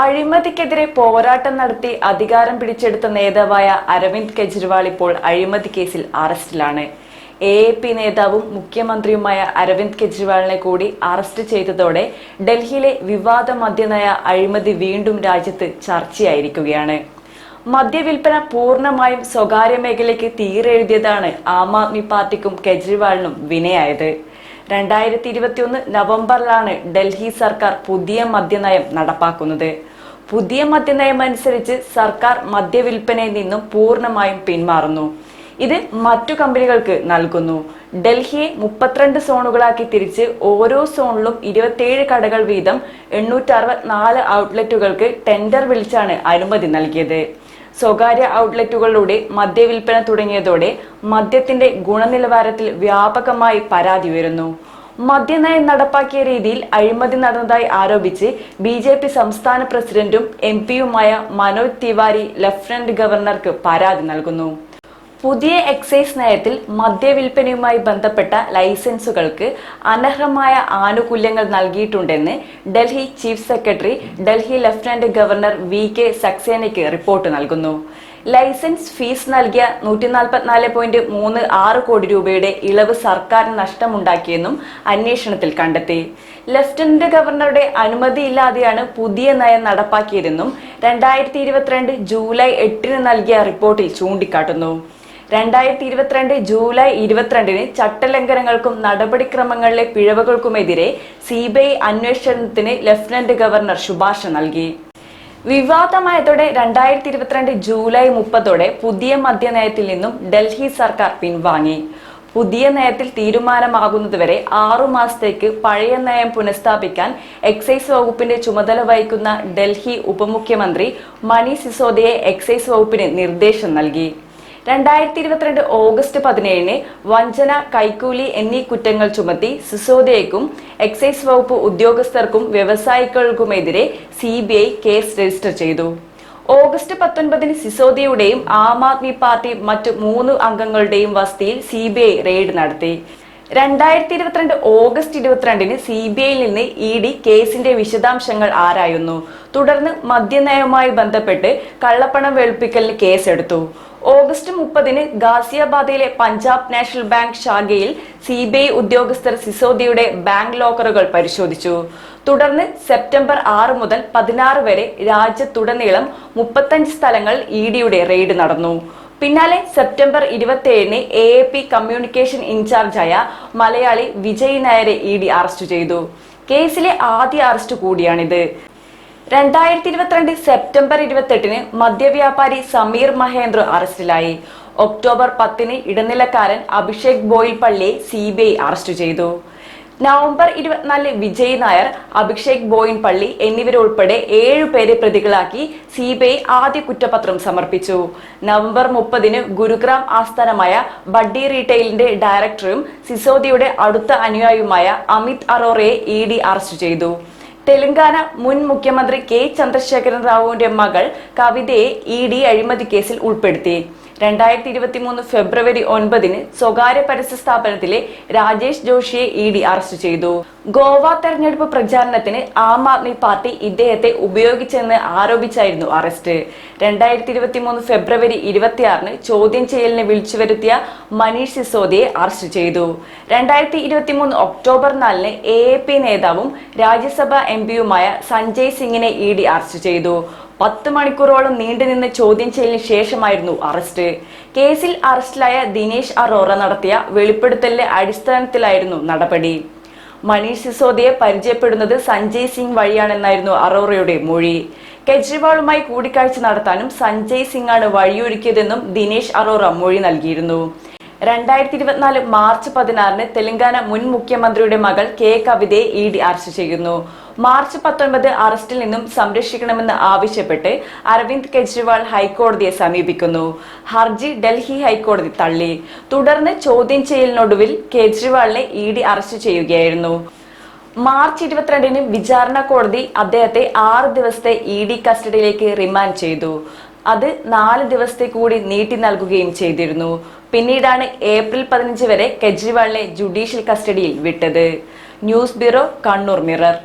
അഴിമതിക്കെതിരെ പോരാട്ടം നടത്തി അധികാരം പിടിച്ചെടുത്ത നേതാവായ അരവിന്ദ് കെജ്രിവാൾ ഇപ്പോൾ അഴിമതി കേസിൽ അറസ്റ്റിലാണ്. എ എ പി നേതാവും മുഖ്യമന്ത്രിയുമായ അരവിന്ദ് കെജ്രിവാളിനെ കൂടി അറസ്റ്റ് ചെയ്തതോടെ ഡൽഹിയിലെ വിവാദ മദ്യനയ അഴിമതി വീണ്ടും രാജ്യത്ത് ചർച്ചയായിരിക്കുകയാണ്. മദ്യവിൽപ്പന പൂർണമായും സ്വകാര്യ മേഖലയ്ക്ക് തീരെഴുതിയതാണ് ആം ആദ്മി പാർട്ടിക്കും കെജ്രിവാളിനും വിനയായത്. രണ്ടായിരത്തി ഇരുപത്തിയൊന്ന് നവംബറിലാണ് ഡൽഹി സർക്കാർ പുതിയ മദ്യനയം നടപ്പാക്കുന്നത്. പുതിയ മദ്യനയം അനുസരിച്ച് സർക്കാർ മദ്യവിൽപ്പനയിൽ നിന്നും പൂർണമായും പിന്മാറുന്നു. ഇത് മറ്റു കമ്പനികൾക്ക് നൽകുന്നു. ഡൽഹിയെ മുപ്പത്തിരണ്ട് സോണുകളാക്കി തിരിച്ച് ഓരോ സോണിലും ഇരുപത്തിയേഴ് കടകൾ വീതം എണ്ണൂറ്റി അറുപത്തിനാല് ഔട്ട്ലെറ്റുകൾക്ക് ടെൻഡർ വിളിച്ചാണ് അനുമതി നൽകിയത്. സ്വകാര്യ ഔട്ട്ലെറ്റുകളിലൂടെ മദ്യവിൽപ്പന തുടങ്ങിയതോടെ മദ്യത്തിന്റെ ഗുണനിലവാരത്തിൽ വ്യാപകമായി പരാതി ഉയരുന്നു. മദ്യനയം നടപ്പാക്കിയ രീതിയിൽ അഴിമതി നടന്നതായി ആരോപിച്ച് ബി ജെ പി സംസ്ഥാന പ്രസിഡന്റും എം പിയുമായ മനോജ് തിവാരി ലഫ്റ്റനന്റ് ഗവർണർക്ക് പരാതി നൽകുന്നു. പുതിയ എക്സൈസ് നയത്തിൽ മദ്യവിൽപ്പനയുമായി ബന്ധപ്പെട്ട ലൈസൻസുകൾക്ക് അനർഹമായ ആനുകൂല്യങ്ങൾ നൽകിയിട്ടുണ്ടെന്ന് Delhi chief secretary Delhi lieutenant governor V K സക്സേനയ്ക്ക് report നൽകുന്നു. ലൈസൻസ് ഫീസ് നൽകിയ നൂറ്റി നാൽപ്പത്തിനാല് പോയിന്റ് മൂന്ന് ആറ് കോടി രൂപയുടെ ഇളവ് സർക്കാരിന് നഷ്ടമുണ്ടാക്കിയെന്നും അന്വേഷണത്തിൽ കണ്ടെത്തി. ലഫ്റ്റനന്റ് ഗവർണറുടെ അനുമതിയില്ലാതെയാണ് പുതിയ നയം നടപ്പാക്കിയതെന്നും രണ്ടായിരത്തി ഇരുപത്തിരണ്ട് ജൂലൈ എട്ടിന് നൽകിയ റിപ്പോർട്ടിൽ ചൂണ്ടിക്കാട്ടുന്നു. രണ്ടായിരത്തി ഇരുപത്തിരണ്ട് ജൂലൈ ഇരുപത്തിരണ്ടിന് ചട്ടലംഘനങ്ങൾക്കും നടപടിക്രമങ്ങളിലെ പിഴവുകൾക്കുമെതിരെ സി ബി ഐ അന്വേഷണത്തിന് ലഫ്റ്റനന്റ് ഗവർണർ ശുപാർശ നൽകി. വിവാദമായതോടെ രണ്ടായിരത്തി ഇരുപത്തിരണ്ട് ജൂലൈ മുപ്പതോടെ പുതിയ മദ്യനയത്തിൽ നിന്നും ഡൽഹി സർക്കാർ പിൻവാങ്ങി. പുതിയ നയത്തിൽ തീരുമാനമാകുന്നതുവരെ ആറു മാസത്തേക്ക് പഴയ നയം പുനഃസ്ഥാപിക്കാൻ എക്സൈസ് വകുപ്പിന്റെ ചുമതല വഹിക്കുന്ന ഡൽഹി ഉപമുഖ്യമന്ത്രി മണി സിസോദിയെ എക്സൈസ് വകുപ്പിന് നിർദ്ദേശം നൽകി. രണ്ടായിരത്തി ഇരുപത്തിരണ്ട് ഓഗസ്റ്റ് പതിനേഴിന് വഞ്ചന കൈക്കൂലി എന്നീ കുറ്റങ്ങൾ ചുമത്തി സിസോദയക്കും എക്സൈസ് വകുപ്പ് ഉദ്യോഗസ്ഥർക്കും വ്യവസായികൾക്കുമെതിരെ C B I case register ചെയ്തു. ഓഗസ്റ്റ് പത്തൊൻപതിന് സിസോദിയുടെയും ആം ആദ്മി പാർട്ടി മറ്റു മൂന്ന് അംഗങ്ങളുടെയും വസതിയിൽ സി റെയ്ഡ് നടത്തി. രണ്ടായിരത്തി ഇരുപത്തിരണ്ട് ഓഗസ്റ്റ് ഇരുപത്തിരണ്ടിന് സി ബി ഐയിൽ നിന്ന് ഇ ഡി കേസിന്റെ വിശദാംശങ്ങൾ ആരായുന്നു? തുടർന്ന് മദ്യനയവുമായി ബന്ധപ്പെട്ട് കള്ളപ്പണം വെളുപ്പിക്കലിന് കേസെടുത്തു. ഓഗസ്റ്റ് മുപ്പതിന് ഗാസിയാബാദിലെ പഞ്ചാബ് നാഷണൽ ബാങ്ക് ശാഖയിൽ സി ബി ഐ ഉദ്യോഗസ്ഥർ സിസോദിയുടെ ബാങ്ക് ലോക്കറുകൾ പരിശോധിച്ചു. തുടർന്ന് സെപ്റ്റംബർ ആറ് മുതൽ പതിനാറ് വരെ രാജ്യത്തുടനീളം മുപ്പത്തഞ്ച് സ്ഥലങ്ങൾ ഇ ഡിയുടെ റെയ്ഡ് നടന്നു. പിന്നാലെ സെപ്റ്റംബർ ഇരുപത്തിയേഴിന് എ എ പി കമ്മ്യൂണിക്കേഷൻ ഇൻചാർജായ മലയാളി വിജയ് നായരെ ഇ ഡി അറസ്റ്റ് ചെയ്തു. കേസിലെ ആദ്യ അറസ്റ്റ് കൂടിയാണിത്. രണ്ടായിരത്തി ഇരുപത്തിരണ്ട് സെപ്റ്റംബർ ഇരുപത്തെട്ടിന് മദ്യവ്യാപാരി സമീർ മഹേന്ദ്ര അറസ്റ്റിലായി. ഒക്ടോബർ പത്തിന് ഇടനിലക്കാരൻ അഭിഷേക് ബോയിൽപ്പള്ളിയെ സി ബി ഐ അറസ്റ്റ് ചെയ്തു. നവംബർ ഇരുപത്തിനാലിൽ വിജയ് നായർ അഭിഷേക് ബോയിൻ പള്ളി എന്നിവരുൾപ്പെടെ ഏഴുപേരെ പ്രതികളാക്കി സി ബി ഐ ആദ്യ കുറ്റപത്രം സമർപ്പിച്ചു. നവംബർ മുപ്പതിന് ഗുരുഗ്രാം ആസ്ഥാനമായ ബഡ്ഡി റീറ്റെയിലിന്റെ ഡയറക്ടറും സിസോദിയുടെ അടുത്ത അനുയായിയുമായ അമിത് അറോറയെ ഇ ഡി അറസ്റ്റ് ചെയ്തു. തെലങ്കാന മുൻ മുഖ്യമന്ത്രി കെ ചന്ദ്രശേഖരൻ റാവുവിന്റെ മകൾ കവിതയെ ഇ ഡി അഴിമതി കേസിൽ ഉൾപ്പെടുത്തി. രണ്ടായിരത്തി ഇരുപത്തി മൂന്ന് ഫെബ്രുവരി ഒൻപതിന് സ്വകാര്യ പരസ്യ സ്ഥാപനത്തിലെ രാജേഷ് ജോഷിയെ ഇ ഡി അറസ്റ്റ് ചെയ്തു. ഗോവ തെരഞ്ഞെടുപ്പ് പ്രചാരണത്തിന് ആം ആദ്മി പാർട്ടി ഇദ്ദേഹത്തെ ഉപയോഗിച്ചെന്ന് ആരോപിച്ചായിരുന്നു അറസ്റ്റ്. രണ്ടായിരത്തി ഇരുപത്തി മൂന്ന് ഫെബ്രുവരി ഇരുപത്തിയാറിന് ചോദ്യം ചെയ്യലിന് വിളിച്ചു വരുത്തിയ മനീഷ് സിസോദിയെ അറസ്റ്റ് ചെയ്തു. രണ്ടായിരത്തി ഇരുപത്തി മൂന്ന് ഒക്ടോബർ നാലിന് എ എ പി നേതാവും രാജ്യസഭാ എം പിയുമായ സഞ്ജയ് സിംഗിനെ ഇ ഡി അറസ്റ്റ് ചെയ്തു. പത്ത് മണിക്കൂറോളം നീണ്ടുനിന്ന് ചോദ്യം ചെയ്യലിന് ശേഷമായിരുന്നു അറസ്റ്റ്. കേസിൽ അറസ്റ്റിലായ ദിനേശ് അറോറ നടത്തിയ വെളിപ്പെടുത്തലിന്റെ അടിസ്ഥാനത്തിലായിരുന്നു നടപടി. മനീഷ് സിസോദിയെ പരിചയപ്പെടുന്നത് സഞ്ജയ് സിംഗ് വഴിയാണെന്നായിരുന്നു അറോറയുടെ മൊഴി. കെജ്രിവാളുമായി കൂടിക്കാഴ്ച നടത്താനും സഞ്ജയ് സിംഗ് ആണ് വഴിയൊരുക്കിയതെന്നും ദിനേശ് അറോറ മൊഴി നൽകിയിരുന്നു. രണ്ടായിരത്തി ഇരുപത്തിനാല് മാർച്ച് പതിനാറിന് തെലങ്കാന മുൻ മുഖ്യമന്ത്രിയുടെ മകൾ കെ കവിതയെ ഇ ഡി അറസ്റ്റ് ചെയ്യുന്നു. മാർച്ച് പത്തൊൻപത് അറസ്റ്റിൽ നിന്നും സംരക്ഷിക്കണമെന്ന് ആവശ്യപ്പെട്ട് അരവിന്ദ് കെജ്രിവാൾ ഹൈക്കോടതിയെ സമീപിക്കുന്നു. ഹർജി ഡൽഹി ഹൈക്കോടതി തള്ളി. തുടർന്ന് ചോദ്യം ചെയ്യലിനൊടുവിൽ കെജ്രിവാളിനെ ഇ ഡി അറസ്റ്റ് ചെയ്യുകയായിരുന്നു. മാർച്ച് ഇരുപത്തിരണ്ടിന് വിചാരണ കോടതി അദ്ദേഹത്തെ ആറ് ദിവസത്തെ ഇ ഡി കസ്റ്റഡിയിലേക്ക് റിമാൻഡ് ചെയ്തു. അത് നാല് ദിവസത്തെ കൂടി നീട്ടി നൽകുകയും ചെയ്തിരുന്നു. പിന്നീടാണ് ഏപ്രിൽ പതിനഞ്ച് വരെ കെജ്രിവാളിനെ ജുഡീഷ്യൽ കസ്റ്റഡിയിൽ വിട്ടത്. News bureau Kannur Mirror.